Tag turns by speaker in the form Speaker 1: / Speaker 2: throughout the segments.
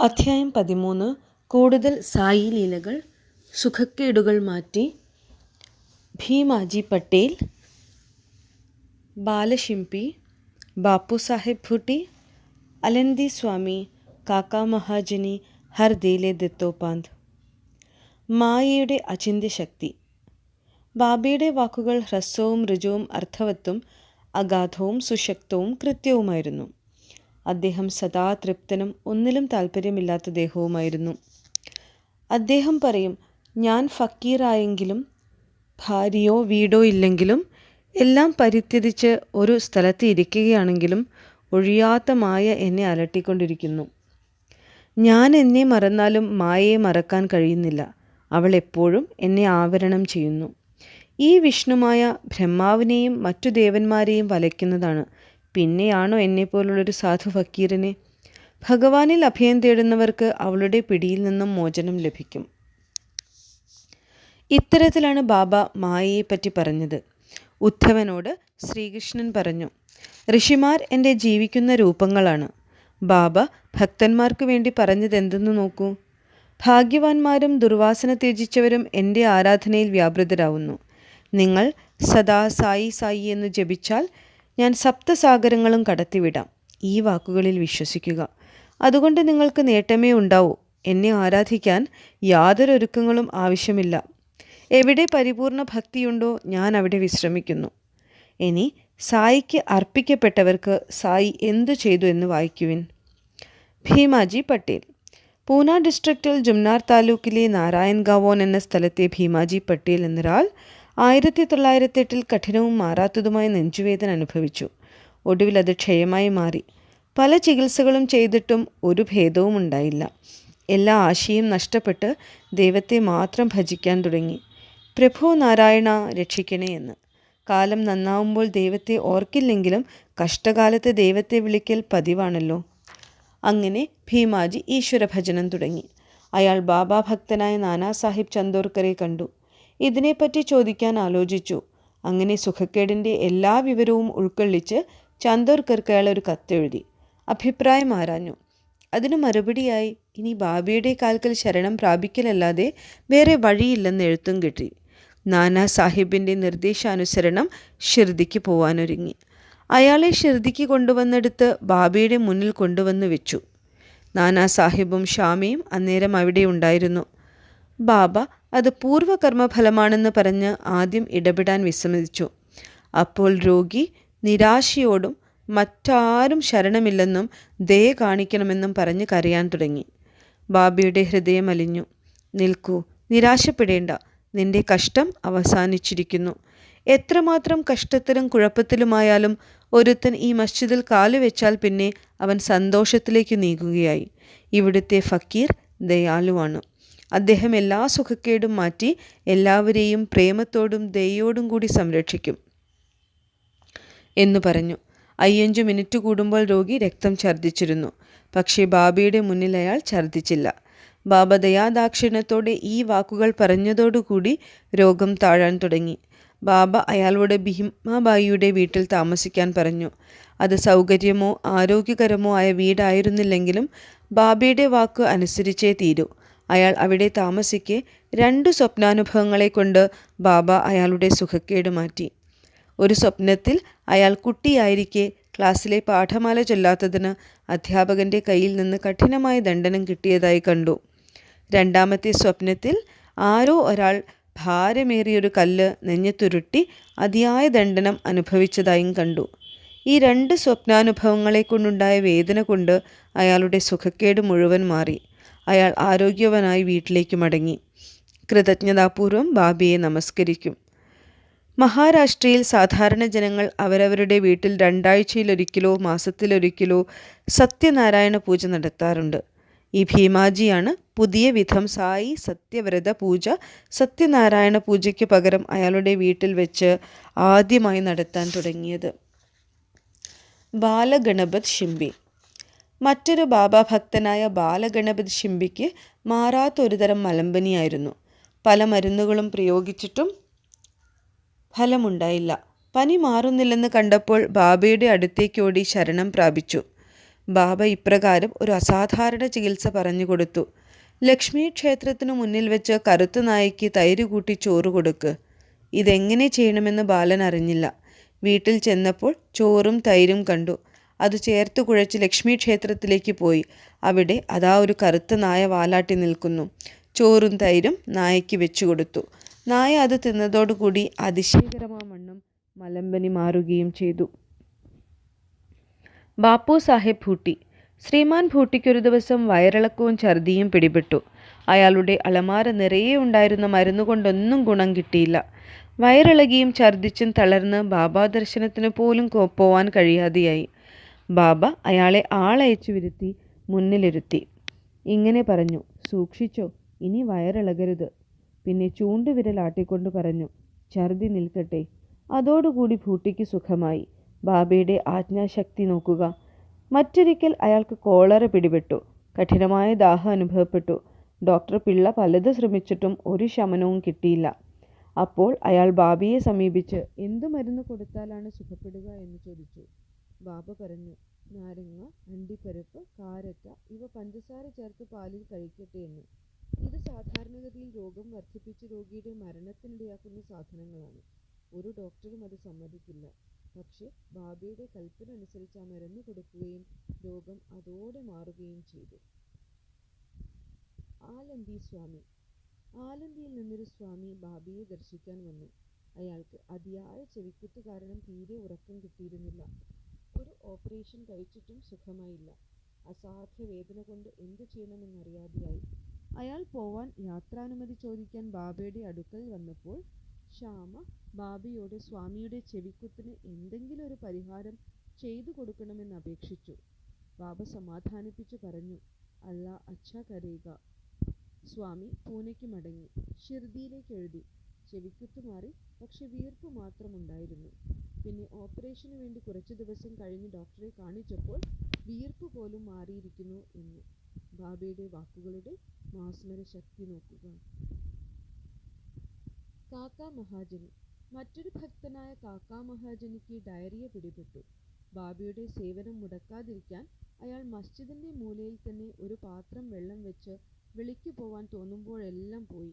Speaker 1: അധ്യായം പതിമൂന്ന്. കൂടുതൽ സായി ലീലകൾ സുഖക്കേടുകൾ മാറ്റി ഭീമാജി പട്ടേൽ ബാലശിംപി ബാപ്പു സാഹേബ് ഭൂട്ടി അലന്തി സ്വാമി കാക്ക മഹാജനി ഹർദിയിലെ ദത്തോപാന്ത്. മായയുടെ അചിന്ത്യ ശക്തി ബാബയുടെ വാക്കുകൾ ഹ്രസ്വവും ഋജുവും അർത്ഥവത്തും അഗാധവും സുശക്തവും കൃത്യവുമായിരുന്നു. അദ്ദേഹം സദാ തൃപ്തനും ഒന്നിലും താല്പര്യമില്ലാത്ത ദേഹവുമായിരുന്നു. അദ്ദേഹം പറയും ഞാൻ ഫക്കീറായെങ്കിലും ഭാര്യയോ വീടോ ഇല്ലെങ്കിലും എല്ലാം പരിത്യജിച്ച് ഒരു സ്ഥലത്ത് ഇരിക്കുകയാണെങ്കിലും ഒഴിയാത്ത മായ എന്നെ അലട്ടിക്കൊണ്ടിരിക്കുന്നു. ഞാൻ എന്നെ മറന്നാലും മായയെ മറക്കാൻ കഴിയുന്നില്ല. അവൾ എപ്പോഴും എന്നെ ആവരണം ചെയ്യുന്നു. ഈ വിഷ്ണുമായ ബ്രഹ്മാവിനെയും മറ്റു ദേവന്മാരെയും വലയ്ക്കുന്നതാണ് പിന്നെയാണോ എന്നെപ്പോലുള്ളൊരു സാധു ഫക്കീറിനെ? ഭഗവാനിൽ അഭയം തേടുന്നവർക്ക് അവളുടെ പിടിയിൽ നിന്നും മോചനം ലഭിക്കും. ഇത്തരത്തിലാണ് ബാബ മായയെപ്പറ്റി പറഞ്ഞത്. ഉദ്ധവനോട് ശ്രീകൃഷ്ണൻ പറഞ്ഞു ഋഷിമാർ എന്റെ ജീവിക്കുന്ന രൂപങ്ങളാണ്. ബാബ ഭക്തന്മാർക്ക് വേണ്ടി പറഞ്ഞതെന്തെന്ന് നോക്കൂ. ഭാഗ്യവാന്മാരും ദുർവാസന ത്യജിച്ചവരും എന്റെ ആരാധനയിൽ വ്യാപൃതരാവുന്നു. നിങ്ങൾ സദാ സായി സായി എന്ന് ജപിച്ചാൽ ഞാൻ സപ്തസാഗരങ്ങളും കടത്തിവിടാം. ഈ വാക്കുകളിൽ വിശ്വസിക്കുക. അതുകൊണ്ട് നിങ്ങൾക്ക് നേട്ടമേ ഉണ്ടാവൂ. എന്നെ ആരാധിക്കാൻ യാതൊരു ഒരുക്കങ്ങളും ആവശ്യമില്ല. എവിടെ പരിപൂർണ ഭക്തിയുണ്ടോ ഞാൻ അവിടെ വിശ്രമിക്കുന്നു. ഇനി സായിക്ക് അർപ്പിക്കപ്പെട്ടവർക്ക് സായി എന്തു ചെയ്തു എന്ന് വായിക്കുവിൻ. ഭീമാജി പട്ടേൽ. പൂന ഡിസ്ട്രിക്റ്റിൽ ജുംനാർ താലൂക്കിലെ നാരായൺ ഗാവോൻ എന്ന സ്ഥലത്തെ ഭീമാജി പട്ടേൽ എന്നൊരാൾ ആയിരത്തി തൊള്ളായിരത്തി എട്ടിൽ കഠിനവും മാറാത്തതുമായ നെഞ്ചുവേദന അനുഭവിച്ചു. ഒടുവിൽ അത് ക്ഷയമായി മാറി. പല ചികിത്സകളും ചെയ്തിട്ടും ഒരു ഭേദവും ഉണ്ടായില്ല. എല്ലാ ആശയും നഷ്ടപ്പെട്ട് ദൈവത്തെ മാത്രം ഭജിക്കാൻ തുടങ്ങി. പ്രഭു നാരായണ രക്ഷിക്കണേ എന്ന്. കാലം നന്നാവുമ്പോൾ ദൈവത്തെ ഓർക്കില്ലെങ്കിലും കഷ്ടകാലത്ത് ദൈവത്തെ വിളിക്കൽ പതിവാണല്ലോ. അങ്ങനെ ഭീമാജി ഈശ്വരഭജനം തുടങ്ങി. അയാൾ ബാബാ ഭക്തനായ നാനാ സാഹിബ് ചന്ദോർക്കറെ കണ്ടു. ഇതിനെപ്പറ്റി ചോദിക്കാൻ ആലോചിച്ചു. അങ്ങനെ സുഖക്കേടിന്റെ എല്ലാ വിവരവും ഉൾക്കൊള്ളിച്ച് ചന്ദോർക്കർക്ക് അയാൾ ഒരു കത്തെഴുതി. അഭിപ്രായം ആരാഞ്ഞു? അതിനു മറുപടിയായി ഇനി ബാബയുടെ കാൽക്കൽ ശരണം പ്രാപിക്കലല്ലാതെ വേറെ വഴിയില്ലെന്ന് എഴുത്തും കിട്ടി. നാനാ സാഹിബിന്റെ നിർദ്ദേശാനുസരണം ഷിർദിക്ക് പോവാനൊരുങ്ങി. അയാളെ ഷിർദിക്ക് കൊണ്ടുവന്നെടുത്ത് ബാബയുടെ മുന്നിൽ കൊണ്ടുവന്ന് വെച്ചു. നാനാ സാഹിബും ഷാമിയും അന്നേരം അവിടെ ഉണ്ടായിരുന്നു. ബാബ അത് പൂർവകർമ്മഫലമാണെന്ന് പറഞ്ഞ് ആദ്യം ഇടപെടാൻ വിസമ്മതിച്ചു. അപ്പോൾ രോഗി നിരാശയോടും മറ്റാരും ശരണമില്ലെന്നും ദയ കാണിക്കണമെന്നും പറഞ്ഞ് കരയാൻ തുടങ്ങി. ബാബയുടെ ഹൃദയം അലിഞ്ഞു. നിൽക്കൂ നിരാശപ്പെടേണ്ട. നിന്റെ കഷ്ടം അവസാനിച്ചിരിക്കുന്നു. എത്രമാത്രം കഷ്ടത്തിലും കുഴപ്പത്തിലുമായാലും ഒരുത്തൻ ഈ മസ്ജിദിൽ കാലുവെച്ചാൽ പിന്നെ അവൻ സന്തോഷത്തിലേക്ക് നീങ്ങുകയായി. ഇവിടുത്തെ ഫക്കീർ ദയാലുവാണ്. അദ്ദേഹം എല്ലാ സുഖക്കേടും മാറ്റി എല്ലാവരെയും പ്രേമത്തോടും ദയോടും കൂടി സംരക്ഷിക്കും. എന്ന് പറഞ്ഞു. അയ്യഞ്ചു മിനിറ്റ് കൂടുമ്പോൾ രോഗി രക്തം ഛർദ്ദിച്ചിരുന്നു. പക്ഷേ ബാബയുടെ മുന്നിൽ അയാൾ ഛർദ്ദിച്ചില്ല. ബാബ ദയാദാക്ഷിണ്യത്തോടെ ഈ വാക്കുകൾ പറഞ്ഞതോടുകൂടി രോഗം താഴാൻ തുടങ്ങി. ബാബ അയാളോട് ഭീമാബായിയുടെ വീട്ടിൽ താമസിക്കാൻ പറഞ്ഞു. അത് സൗകര്യമോ ആരോഗ്യകരമോ ആയ വീടായിരുന്നില്ലെങ്കിലും ബാബയുടെ വാക്ക് അനുസരിച്ചേ തീരൂ. അയാൾ അവിടെ താമസിക്കെ രണ്ട് സ്വപ്നാനുഭവങ്ങളെ കൊണ്ട് ബാബ അയാളുടെ സുഖക്കേട് മാറ്റി. ഒരു സ്വപ്നത്തിൽ അയാൾ കുട്ടിയായിരിക്കെ ക്ലാസ്സിലെ പാഠമാല ചൊല്ലാത്തതിന് അധ്യാപകന്റെ കയ്യിൽ നിന്ന് കഠിനമായ ദണ്ഡനം കിട്ടിയതായി കണ്ടു. രണ്ടാമത്തെ സ്വപ്നത്തിൽ ആരോ ഒരാൾ ഭാരമേറിയൊരു കല്ല് നെഞ്ഞത്തുരുട്ടി അതിയായ ദണ്ഡനം അനുഭവിച്ചതായും കണ്ടു. ഈ രണ്ട് സ്വപ്നാനുഭവങ്ങളെ കൊണ്ടുണ്ടായ വേദന കൊണ്ട് അയാളുടെ സുഖക്കേട് മുഴുവൻ മാറി. അയാൾ ആരോഗ്യവനായി വീട്ടിലേക്ക് മടങ്ങി. കൃതജ്ഞതാപൂർവം ബാബിയെ നമസ്കരിക്കും. മഹാരാഷ്ട്രയിൽ സാധാരണ ജനങ്ങൾ അവരവരുടെ വീട്ടിൽ രണ്ടാഴ്ചയിലൊരിക്കലോ മാസത്തിലൊരിക്കലോ സത്യനാരായണ പൂജ നടത്താറുണ്ട്. ഈ ഭീമാജിയാണ് പുതിയ വിധം സായി സത്യവ്രത പൂജ സത്യനാരായണ പൂജയ്ക്ക് പകരം അയാളുടെ വീട്ടിൽ വെച്ച് ആദ്യമായി നടത്താൻ തുടങ്ങിയത്. ബാലഗണപത് ഷിംബി മറ്റൊരു ബാബാ ഭക്തനായ ബാലഗണപതി ശിംബിക്ക് മാറാത്തൊരുതരം മലമ്പനിയായിരുന്നു. പല മരുന്നുകളും പ്രയോഗിച്ചിട്ടും ഫലമുണ്ടായില്ല. പനി മാറുന്നില്ലെന്ന് കണ്ടപ്പോൾ ബാബയുടെ അടുത്തേക്കോടി ശരണം പ്രാപിച്ചു. ബാബ ഇപ്രകാരം ഒരു അസാധാരണ ചികിത്സ പറഞ്ഞു കൊടുത്തു. ലക്ഷ്മി ക്ഷേത്രത്തിനു മുന്നിൽ വെച്ച് കറുത്ത നായയ്ക്ക് തൈര് കൂട്ടി ചോറ് കൊടുക്ക്. ഇതെങ്ങനെ ചെയ്യണമെന്ന് ബാലൻ അറിഞ്ഞില്ല. വീട്ടിൽ ചെന്നപ്പോൾ ചോറും തൈരും കണ്ടു. അത് ചേർത്ത് കുഴച്ച് ലക്ഷ്മി ക്ഷേത്രത്തിലേക്ക് പോയി. അവിടെ അതാ ഒരു കറുത്ത നായ വാലാട്ടി നിൽക്കുന്നു. ചോറും തൈരും നായയ്ക്ക് വെച്ചു കൊടുത്തു. നായ അത് തിന്നതോടുകൂടി അതിശയകരമാവണ്ണം മലമ്പനി മാറുകയും ചെയ്തു. ബാപ്പു സാഹേബ് ഭൂട്ടി. ശ്രീമാൻ ഭൂട്ടിക്കൊരു ദിവസം വയറിളക്കവും ഛർദിയും പിടിപെട്ടു. അയാളുടെ അലമാര നിറയെ ഉണ്ടായിരുന്ന മരുന്നുകൊണ്ടൊന്നും ഗുണം കിട്ടിയില്ല. വയറിളകിയും ഛർദിച്ചും തളർന്ന് ബാബാ ദർശനത്തിന് പോലും പോവാൻ കഴിയാതെയായി. ബാബ അയാളെ ആളയച്ചു വരുത്തി മുന്നിലിരുത്തി. ഇങ്ങനെ പറഞ്ഞു സൂക്ഷിച്ചോ ഇനി വയറിളകരുത്. പിന്നെ ചൂണ്ടുവിരലാട്ടിക്കൊണ്ട് പറഞ്ഞു ഛർദി നിൽക്കട്ടെ. അതോടുകൂടി ഭൂട്ടിക്ക് സുഖമായി. ബാബയുടെ ആജ്ഞാശക്തി നോക്കുക. മറ്റൊരിക്കൽ അയാൾക്ക് കോളറ പിടിപെട്ടു. കഠിനമായ ദാഹം അനുഭവപ്പെട്ടു. ഡോക്ടർ പിള്ള പലത് ശ്രമിച്ചിട്ടും ഒരു ശമനവും കിട്ടിയില്ല. അപ്പോൾ അയാൾ ബാബിയെ സമീപിച്ച് എന്ത് മരുന്ന് കൊടുത്താലാണ് സുഖപ്പെടുക? എന്ന് ചോദിച്ചു. ബാബ പറഞ്ഞു നാരങ്ങ അണ്ടിപ്പരിപ്പ് കാരറ്റ ഇവ പഞ്ചസാര ചേർത്ത് പാലിൽ കഴിക്കട്ടെ എന്ന്. ഇത് സാധാരണഗതിയിൽ രോഗം വർദ്ധിപ്പിച്ച് രോഗിയുടെ മരണത്തിനിടയാക്കുന്ന സാധനങ്ങളാണ്. ഒരു ഡോക്ടറും അത് സമ്മതിക്കില്ല. പക്ഷെ ബാബയുടെ കൽപ്പന അനുസരിച്ച് ആ മരുന്ന് കൊടുക്കുകയും രോഗം അതോടെ മാറുകയും ചെയ്തു. ആലന്തി സ്വാമി. ആലന്തിയിൽ നിന്നൊരു സ്വാമി ബാബയെ ദർശിക്കാൻ വന്നു. അയാൾക്ക് അതിയായ ചെവിക്കുത്ത് കാരണം തീരെ ഉറക്കം കിട്ടിയിരുന്നില്ല. ഒരു ഓപ്പറേഷൻ കഴിച്ചിട്ടും സുഖമായില്ല. അസാധ്യ വേദന കൊണ്ട് എന്തു ചെയ്യണമെന്നറിയാതെയായി. അയാൾ പോവാൻ യാത്രാനുമതി ചോദിക്കാൻ ബാബയുടെ അടുക്കൽ വന്നപ്പോൾ ശ്യാമ ബാബയോട് സ്വാമിയുടെ ചെവിക്കുത്തിന് എന്തെങ്കിലും ഒരു പരിഹാരം ചെയ്തു കൊടുക്കണമെന്ന് അപേക്ഷിച്ചു. ബാബ സമാധാനിപ്പിച്ചു പറഞ്ഞു അല്ല അച്ഛ കരയുക. സ്വാമി പൂനെക്ക് മടങ്ങി. ഷിർദിയിലേക്ക് എഴുതി. ചെവിക്കുത്ത് മാറി പക്ഷെ വീർപ്പ് മാത്രമുണ്ടായിരുന്നു. പിന്നെ ഓപ്പറേഷന് വേണ്ടി കുറച്ച് ദിവസം കഴിഞ്ഞ് ഡോക്ടറെ കാണിച്ചപ്പോൾ വീർപ്പ് പോലും മാറിയിരിക്കുന്നു എന്ന് ബാബയുടെ വാക്കുകളുടെ മാസ്മര ശക്തി നോക്കുക. കാക്ക മഹാജനി. മറ്റൊരു ഭക്തനായ കാക്ക മഹാജനിക്ക് ഡയറിയ പിടിപെട്ടു. ബാബയുടെ സേവനം മുടക്കാതിരിക്കാൻ അയാൾ മസ്ജിദിന്റെ മൂലയിൽ തന്നെ ഒരു പാത്രം വെള്ളം വെച്ച് വെളിക്ക് പോവാൻ തോന്നുമ്പോഴെല്ലാം പോയി.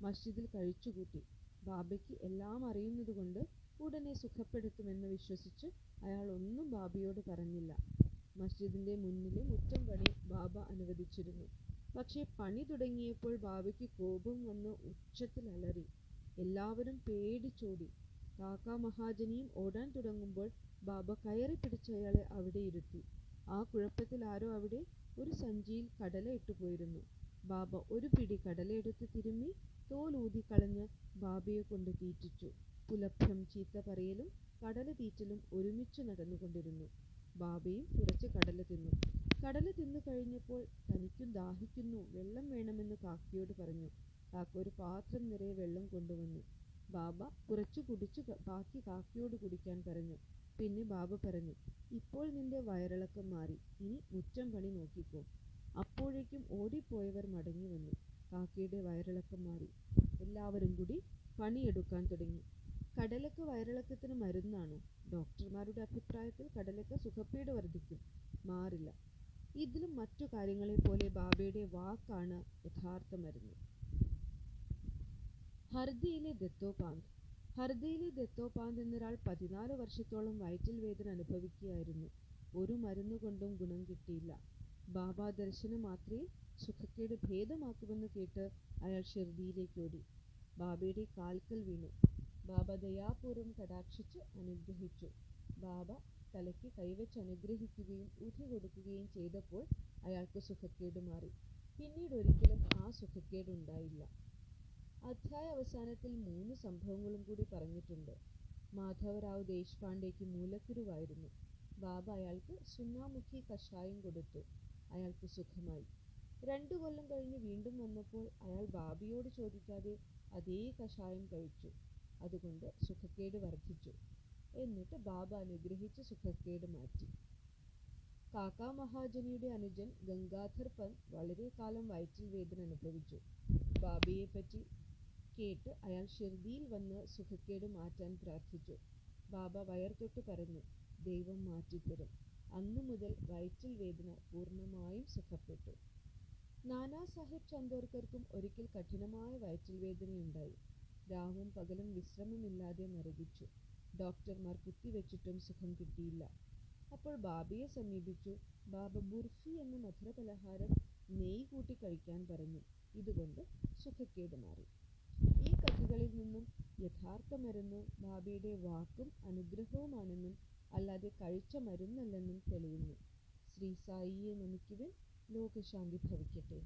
Speaker 1: മസ്ജിദിൽ കഴിച്ചുകൂട്ടി. ബാബയ്ക്ക് എല്ലാം അറിയുന്നതുകൊണ്ട് ഉടനെ സുഖപ്പെടുത്തുമെന്ന് വിശ്വസിച്ച് അയാൾ ഒന്നും ബാബയോട് പറഞ്ഞില്ല. മസ്ജിദിന്റെ മുന്നിലെ മുറ്റം പണി ബാബ അനുവദിച്ചിരുന്നു. പക്ഷേ പണി തുടങ്ങിയപ്പോൾ ബാബയ്ക്ക് കോപം വന്ന് ഉച്ചത്തിൽ അലറി. എല്ലാവരും പേടിച്ചോടി. കാക്ക മഹാജനിയും ഓടാൻ തുടങ്ങുമ്പോൾ ബാബ കയറി പിടിച്ചയാളെ അവിടെ ഇരുത്തി. ആ കുഴപ്പത്തിൽ ആരോ അവിടെ ഒരു സഞ്ചിയിൽ കടല ഇട്ടുപോയിരുന്നു ബാബ ഒരു പിടി കടല കടലയെടുത്ത് തിരുമ്മി തോലൂതി കളഞ്ഞ് ബാബയെ കൊണ്ട് തീറ്റിച്ചു. പുലഭ്യം ചീത്ത പറയലും കടല തീറ്റലും ഒരുമിച്ച് നടന്നുകൊണ്ടിരുന്നു. ബാബയും കുറച്ച് കടല തിന്നു. കടല തിന്നു കഴിഞ്ഞപ്പോൾ തനിക്കും ദാഹിക്കുന്നു. വെള്ളം വേണമെന്ന് കാക്കയോട് പറഞ്ഞു. കാക്ക ഒരു പാത്രം നിറയെ വെള്ളം കൊണ്ടുവന്നു. ബാബ കുറച്ചു കുടിച്ചു ബാക്കി കാക്കയോട് കുടിക്കാൻ പറഞ്ഞു. പിന്നെ ബാബ പറഞ്ഞു ഇപ്പോൾ നിന്റെ വയറിളക്കം മാറി. ഇനി മുറ്റം പണി നോക്കിക്കോ. അപ്പോഴേക്കും ഓടിപ്പോയവർ മടങ്ങി വന്നു. കാക്കയുടെ വയറിളക്കം മാറി. എല്ലാവരും കൂടി പണിയെടുക്കാൻ തുടങ്ങി. കടലക്ക് വയറിളക്കത്തിന് മരുന്നാണോ. ഡോക്ടർമാരുടെ അഭിപ്രായത്തിൽ കടലക്ക് സുഖപ്പീട് വർദ്ധിക്കും. മാറില്ല. ഇതിലും മറ്റു കാര്യങ്ങളെ പോലെ ബാബയുടെ വാക്കാണ് യഥാർത്ഥ മരുന്ന്. ഹർദിയിലെ ദത്തോപാന്ത്. ഹർദിയിലെ ദത്തോപാന്ത് എന്നൊരാൾ പതിനാല് വർഷത്തോളം വയറ്റിൽ വേദന അനുഭവിക്കുകയായിരുന്നു. ഒരു മരുന്ന് കൊണ്ടും ഗുണം കിട്ടിയില്ല. ബാബ ദർശനം മാത്രമേ സുഖക്കേട് ഭേദമാക്കുമെന്ന് കേട്ട് അയാൾ ഷിർദിയിലേക്ക് ഓടി. ബാബയുടെ കാൽക്കൽ വീണു. ബാബ ദയാപൂർവം കടാക്ഷിച്ച് അനുഗ്രഹിച്ചു. ബാബ തലയ്ക്ക് കൈവച്ച് അനുഗ്രഹിക്കുകയും ഊതി കൊടുക്കുകയും ചെയ്തപ്പോൾ അയാൾക്ക് സുഖക്കേട് മാറി. പിന്നീട് ഒരിക്കലും ആ സുഖക്കേട് ഉണ്ടായില്ല. അധ്യായ അവസാനത്തിൽ മൂന്ന് സംഭവങ്ങളും കൂടി പറഞ്ഞിട്ടുണ്ട്. മാധവറാവ് ദേശ്പാണ്ഡേക്ക് മൂലക്കുരുവായിരുന്നു. ബാബ അയാൾക്ക് സുന്നാമുഖി കഷായം കൊടുത്തു. അയാൾക്ക് സുഖമായി. രണ്ടു കൊല്ലം കഴിഞ്ഞ് വീണ്ടും വന്നപ്പോൾ അയാൾ ബാബിയോട് ചോദിക്കാതെ അതേ കഷായം കഴിച്ചു. അതുകൊണ്ട് സുഖക്കേട് വർദ്ധിച്ചു. എന്നിട്ട് ബാബ അനുഗ്രഹിച്ച് സുഖക്കേട് മാറ്റി. കാക്ക മഹാജനിയുടെ അനുജൻ ഗംഗാധർ പന്ത് വളരെ കാലം വയറ്റിൽ വേദന അനുഭവിച്ചു. ബാബയെ പറ്റി കേട്ട് അയാൾ ഷിർദിയിൽ വന്ന് സുഖക്കേട് മാറ്റാൻ പ്രാർത്ഥിച്ചു. ബാബ വയർ തൊട്ട് പറഞ്ഞു ദൈവം മാറ്റിത്തരും. അന്നു മുതൽ വയറ്റിൽ വേദന പൂർണമായും സുഖപ്പെട്ടു. നാനാ സാഹിബ് ചന്ദോർക്കർക്കും ഒരിക്കൽ കഠിനമായ വയറ്റിൽ വേദനയുണ്ടായി. രാവും പകലും വിശ്രമമില്ലാതെ മരവിച്ചു. ഡോക്ടർമാർ കുത്തിവെച്ചിട്ടും സുഖം കിട്ടിയില്ല. അപ്പോൾ ബാബയെ സമീപിച്ചു. ബാബ ബുർഫി എന്ന മധുരപലഹാരം നെയ് കൂട്ടി കഴിക്കാൻ പറഞ്ഞു. ഇതുകൊണ്ട് സുഖക്കേട് മാറി. ഈ കഥകളിൽ നിന്നും യഥാർത്ഥ മരുന്ന് ബാബയുടെ വാക്കും അനുഗ്രഹവുമാണെന്നും അല്ലാതെ കഴിച്ച മരുന്നല്ലെന്നും തെളിയുന്നു. ശ്രീ സായിയെ നമിക്കുവിൻ ലോകശാന്തി ഭവിക്കട്ടെ.